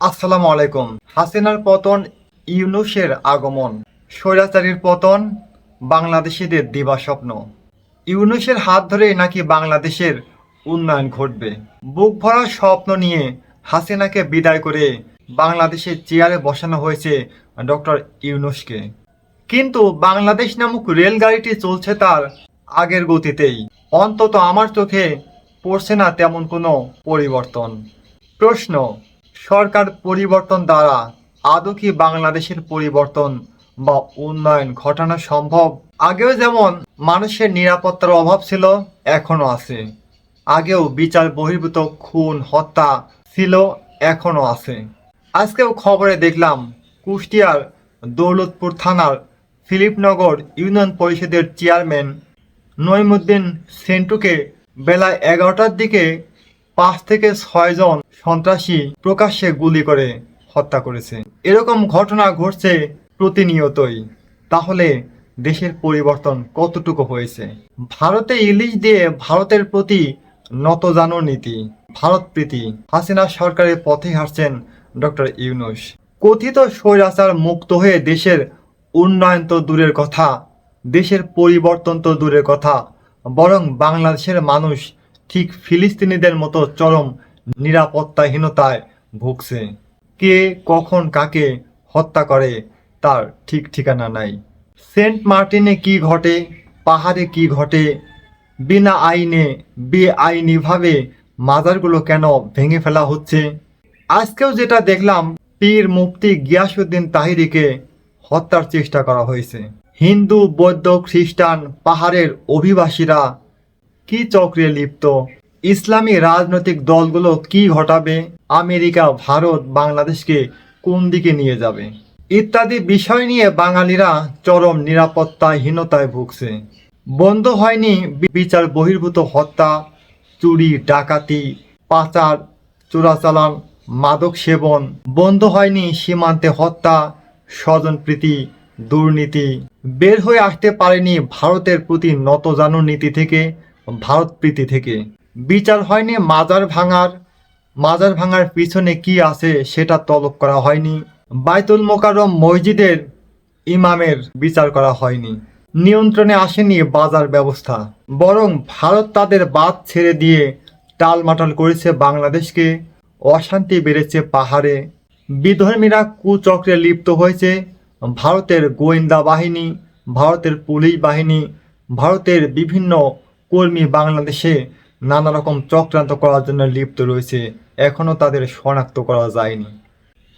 আসসালামু আলাইকুম। হাসিনার পতন, ইউনুসের আগমন। স্বৈরাচারীর পতন, বাংলাদেশিদের দিবা স্বপ্ন। ইউনুসের হাত ধরেই নাকি বাংলাদেশের উন্নয়ন ঘটবে। বুক ভরা স্বপ্ন নিয়ে হাসিনাকে বিদায় করে বাংলাদেশের চেয়ারে বসানো হয়েছে ডক্টর ইউনুসকে। কিন্তু বাংলাদেশ নামক রেলগাড়িটি চলছে তার আগের গতিতেই। অন্তত আমার চোখে পড়ছে না তেমন কোনো পরিবর্তন। প্রশ্ন সরকার পরিবর্তন দ্বারা আদৌ কি বাংলাদেশের পরিবর্তন বা উন্নয়ন ঘটানো সম্ভব? আগেও যেমন মানুষের নিরাপত্তার অভাব ছিল এখনও আছে। আগেও বিচার বহির্ভূত খুন, হত্যা ছিল এখনও আছে। আজকেও খবরে দেখলাম, কুষ্টিয়ার দৌলতপুর থানার ফিলিপনগর ইউনিয়ন পরিষদের চেয়ারম্যান নইমুদ্দিন সেন্টুকে বেলা এগারোটার দিকে পাঁচ থেকে ছয়জন সন্ত্রাসী প্রকাশ্যে গুলি করে হত্যা করেছে। এরকম ঘটনা ঘটছে প্রতিনিয়তই। তাহলে দেশের পরিবর্তন কতটুকু হয়েছে? ভারতে ইলিশ দিয়ে ভারতের প্রতি নতজানো নীতি। ভারত প্রীতি, হাসিনা সরকারের পথে হাঁটছেন ডক্টর ইউনুস। কথিত স্বৈরাচার মুক্ত হয়ে দেশের উন্নয়ন তো দূরের কথা, দেশের পরিবর্তন তো দূরের কথা, বরং বাংলাদেশের মানুষ ঠিক ফিলিস্তিনিদের মতো চরম নিরাপত্তাহীনতায় ভুগছে। কে, কখন, কাকে হত্যা করে তার ঠিক ঠিকানা নাই। সেন্ট মার্টিনে কি ঘটে? পাহাড়ে কি ঘটে? বিনা আইনে, বেআইনিভাবে মাজারগুলো কেন ভেঙে ফেলা হচ্ছে? আজকেও যেটা দেখলাম, পীর মুফতি গিয়াসুদ্দিন তাহিরিকে হত্যার চেষ্টা করা হয়েছে। হিন্দু, বৌদ্ধ, খ্রিস্টান, পাহাড়ের অভিবাসীরা কি চক্রে লিপ্ত? ইসলামী রাজনৈতিক দলগুলো কি ঘটাবে? আমেরিকা, ভারত, বাংলাদেশকে কোন দিকে নিয়ে যাবে? ইত্যাদি বিষয় নিয়ে বাঙালিরা চরম নিরাপত্তাহীনতায় ভুগছে। বন্ধ হয়নি বিচার বহির্ভূত হত্যা, চুরি, ডাকাতি, পাচার, চোরাচালান, মাদক সেবন। বন্ধ হয়নি সীমান্তে হত্যা, স্বজনপ্রীতি, দুর্নীতি। বের হয়ে আসতে পারেনি ভারতের প্রতি নতজানু নীতি থেকে ভারত প্রীতি থেকে। বিচার হয়নি মাজার ভাঙার। মাজার ভাঙার পিছনে কি আছে সেটা তলব করা হয়নি। বাইতুল মোকাররম মসজিদের ইমামের বিচার করা হয়নি। নিয়ন্ত্রণে আসেনি বাজার ব্যবস্থা। বরং ভারত তাদের বাদ ছেড়ে দিয়ে টালমাটাল করেছে বাংলাদেশকে। অশান্তি বেড়েছে পাহাড়ে। বিধর্মীরা কুচক্রে লিপ্ত হয়েছে। ভারতের গোয়েন্দা বাহিনী, ভারতের পুলিশ বাহিনী, ভারতের বিভিন্ন কর্মী বাংলাদেশে নানা রকম চক্রান্ত করার জন্য লিপ্ত রয়েছে। এখনও তাদের শনাক্ত করা যায়নি।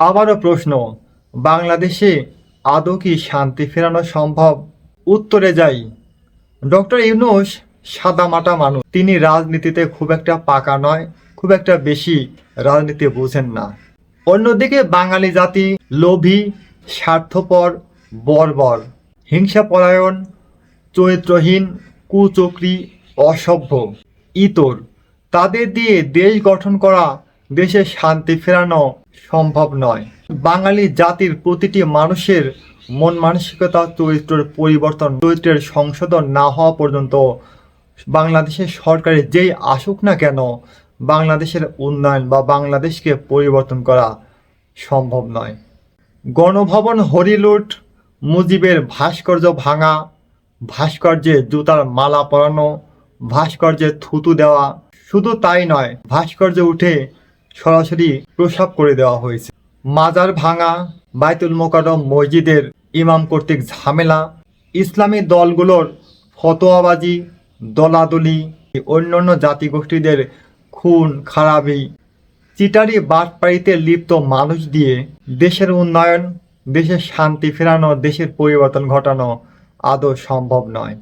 আবারও প্রশ্ন, বাংলাদেশে আদৌ কি শান্তি ফেরানো সম্ভব? উত্তরে যাই, ডক্টর ইউনুস সাদামাটা মানুষ। তিনি রাজনীতিতে খুব একটা পাকা নয়, খুব একটা বেশি রাজনীতি বোঝেন না। অন্যদিকে বাঙালি জাতি লোভী, স্বার্থপর, বর্বর। হিংসাপরায়ণ, চরিত্রহীন, কুচক্রী অসভ্য। ইতর, তাদের দিয়ে দেশ গঠন করা, দেশে শান্তি ফেরানো সম্ভব নয়। বাঙালি জাতির প্রতিটি মানুষের মন মানসিকতা, চরিত্রের পরিবর্তন, চরিত্রের সংশোধন না হওয়া পর্যন্ত বাংলাদেশের সরকারের যেই আসুক না কেন, বাংলাদেশের উন্নয়ন বা বাংলাদেশকে পরিবর্তন করা সম্ভব নয়। গণভবন, হরিলুট, মুজিবের ভাস্কর্য ভাঙা, ভাস্কর্যে জুতার মালা পরানো ভাস্কর্যে থুতু দেওয়া, শুধু তাই নয়, ভাস্কর্য উঠে সরাসরি প্রসাব করে দেওয়া হয়েছে। মাজার ভাঙা, বাইতুল মোকাররম মসজিদের ইমাম কর্তৃক ঝামেলা, ইসলামী দলগুলোর ফতোয়াবাজি, দলাদলি, অন্যান্য জাতিগোষ্ঠীদের খুন, খারাপি, চিটারি বাটপাড়িতে লিপ্ত মানুষ দিয়ে দেশের উন্নয়ন, দেশের শান্তি ফেরানো, দেশের পরিবর্তন ঘটানো আদৌ সম্ভব নয়।